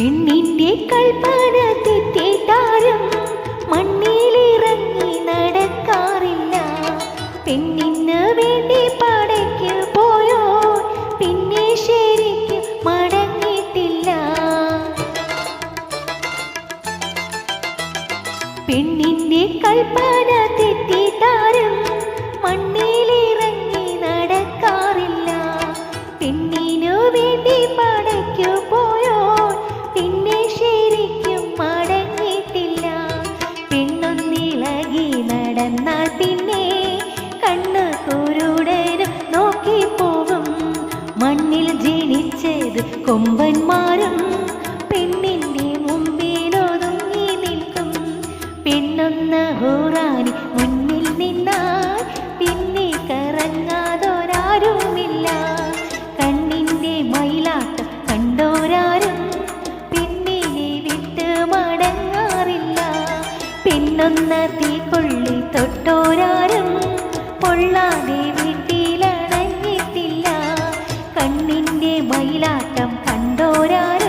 പെണ്ണിന്റെ കൽപ്പന തെറ്റിട്ടാരും മണ്ണിലിറങ്ങി നടക്കാറില്ല. പെണ്ണിന് വേണ്ടി പടയ്ക്ക് പോയോ? പിന്നെ ശരിക്ക് മടങ്ങിയിട്ടില്ല. പെണ്ണിന്റെ കൽപ്പന തെറ്റിട്ടാരും മണ്ണിലിറങ്ങി നടക്കാറില്ല. പെണ്ണിനു വേണ്ടി പടയ്ക്ക് പോയോ? മണ്ണിൽ ജനിച്ചത് കൊമ്പന്മാരും പെണ്ണിന്റെ മുമ്പിലൊതുങ്ങി നിൽക്കും. പെണ്ണൊന്ന് ഹോറാനി മുന്നിൽ നിന്നാൽ പിന്നെ കറങ്ങാതൊരാരുമില്ല. കണ്ണിന്റെ മയിലാട്ടം കണ്ടോരാരും പെണ്ണിനെ വിട്ട് മടങ്ങാറില്ല. പെണ്ണൊന്ന തീ കൊള്ളി തൊട്ടോരാരും മയിലാട്ടം കണ്ടോരാ